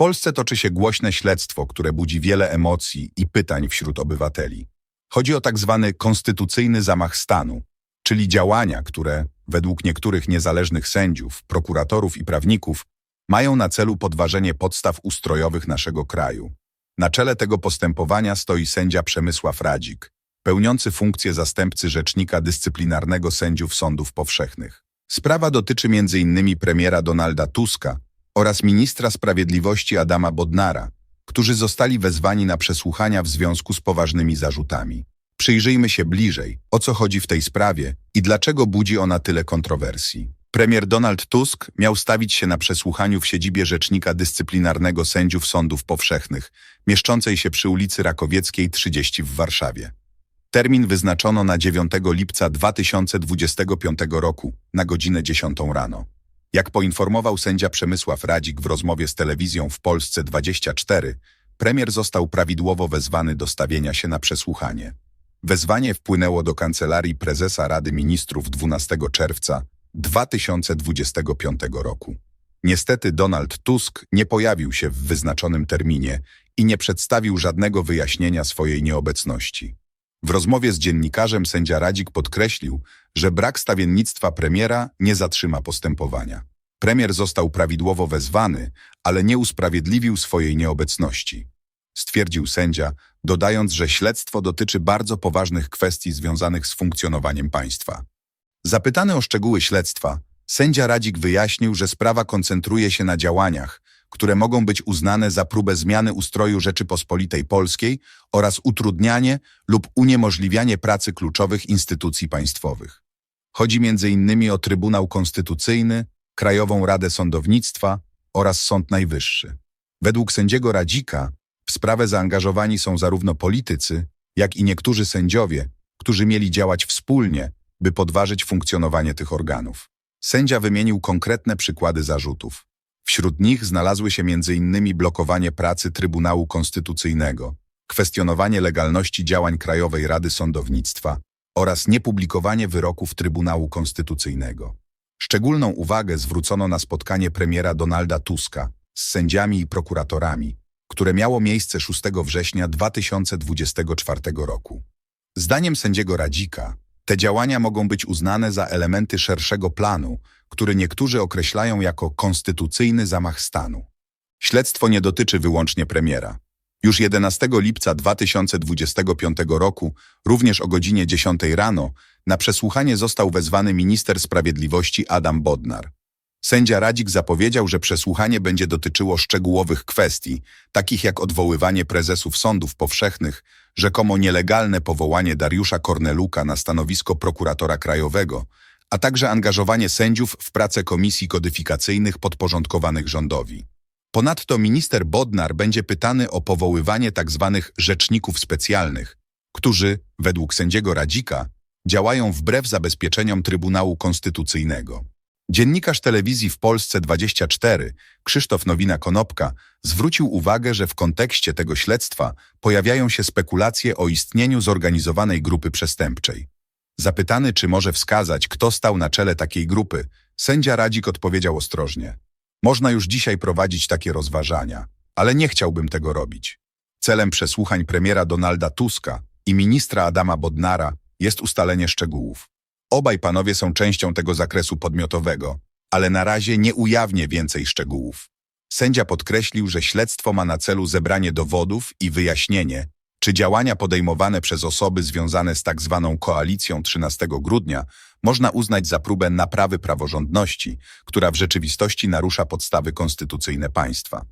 Polsce toczy się głośne śledztwo, które budzi wiele emocji i pytań wśród obywateli. Chodzi o tak zwany konstytucyjny zamach stanu, czyli działania, które, według niektórych niezależnych sędziów, prokuratorów i prawników, mają na celu podważenie podstaw ustrojowych naszego kraju. Na czele tego postępowania stoi sędzia Przemysław Radzik, pełniący funkcję zastępcy rzecznika dyscyplinarnego sędziów sądów powszechnych. Sprawa dotyczy m.in. premiera Donalda Tuska oraz ministra sprawiedliwości Adama Bodnara, którzy zostali wezwani na przesłuchania w związku z poważnymi zarzutami. Przyjrzyjmy się bliżej, o co chodzi w tej sprawie i dlaczego budzi ona tyle kontrowersji. Premier Donald Tusk miał stawić się na przesłuchaniu w siedzibie Rzecznika Dyscyplinarnego Sędziów Sądów Powszechnych, mieszczącej się przy ulicy Rakowieckiej 30 w Warszawie. Termin wyznaczono na 9 lipca 2025 roku na godzinę 10 rano. Jak poinformował sędzia Przemysław Radzik w rozmowie z telewizją w Polsce 24, premier został prawidłowo wezwany do stawienia się na przesłuchanie. Wezwanie wpłynęło do Kancelarii Prezesa Rady Ministrów 12 czerwca 2025 roku. Niestety Donald Tusk nie pojawił się w wyznaczonym terminie i nie przedstawił żadnego wyjaśnienia swojej nieobecności. W rozmowie z dziennikarzem sędzia Radzik podkreślił, że brak stawiennictwa premiera nie zatrzyma postępowania. Premier został prawidłowo wezwany, ale nie usprawiedliwił swojej nieobecności. Stwierdził sędzia, dodając, że śledztwo dotyczy bardzo poważnych kwestii związanych z funkcjonowaniem państwa. Zapytany o szczegóły śledztwa, sędzia Radzik wyjaśnił, że sprawa koncentruje się na działaniach, które mogą być uznane za próbę zmiany ustroju Rzeczypospolitej Polskiej oraz utrudnianie lub uniemożliwianie pracy kluczowych instytucji państwowych. Chodzi m.in. o Trybunał Konstytucyjny, Krajową Radę Sądownictwa oraz Sąd Najwyższy. Według sędziego Radzika w sprawę zaangażowani są zarówno politycy, jak i niektórzy sędziowie, którzy mieli działać wspólnie, by podważyć funkcjonowanie tych organów. Sędzia wymienił konkretne przykłady zarzutów. Wśród nich znalazły się m.in. blokowanie pracy Trybunału Konstytucyjnego, kwestionowanie legalności działań Krajowej Rady Sądownictwa oraz niepublikowanie wyroków Trybunału Konstytucyjnego. Szczególną uwagę zwrócono na spotkanie premiera Donalda Tuska z sędziami i prokuratorami, które miało miejsce 6 września 2024 roku. Zdaniem sędziego Radzika, te działania mogą być uznane za elementy szerszego planu, który niektórzy określają jako konstytucyjny zamach stanu. Śledztwo nie dotyczy wyłącznie premiera. Już 11 lipca 2025 roku, również o godzinie 10 rano, na przesłuchanie został wezwany minister sprawiedliwości Adam Bodnar. Sędzia Radzik zapowiedział, że przesłuchanie będzie dotyczyło szczegółowych kwestii, takich jak odwoływanie prezesów sądów powszechnych, rzekomo nielegalne powołanie Dariusza Korneluka na stanowisko prokuratora krajowego, a także angażowanie sędziów w pracę komisji kodyfikacyjnych podporządkowanych rządowi. Ponadto minister Bodnar będzie pytany o powoływanie tzw. Tak rzeczników specjalnych, którzy, według sędziego Radzika, działają wbrew zabezpieczeniom Trybunału Konstytucyjnego. Dziennikarz telewizji w Polsce 24, Krzysztof Nowina-Konopka, zwrócił uwagę, że w kontekście tego śledztwa pojawiają się spekulacje o istnieniu zorganizowanej grupy przestępczej. Zapytany, czy może wskazać, kto stał na czele takiej grupy, sędzia Radzik odpowiedział ostrożnie. Można już dzisiaj prowadzić takie rozważania, ale nie chciałbym tego robić. Celem przesłuchań premiera Donalda Tuska i ministra Adama Bodnara jest ustalenie szczegółów. Obaj panowie są częścią tego zakresu podmiotowego, ale na razie nie ujawnię więcej szczegółów. Sędzia podkreślił, że śledztwo ma na celu zebranie dowodów i wyjaśnienie, czy działania podejmowane przez osoby związane z tak zwaną koalicją 13 grudnia można uznać za próbę naprawy praworządności, która w rzeczywistości narusza podstawy konstytucyjne państwa.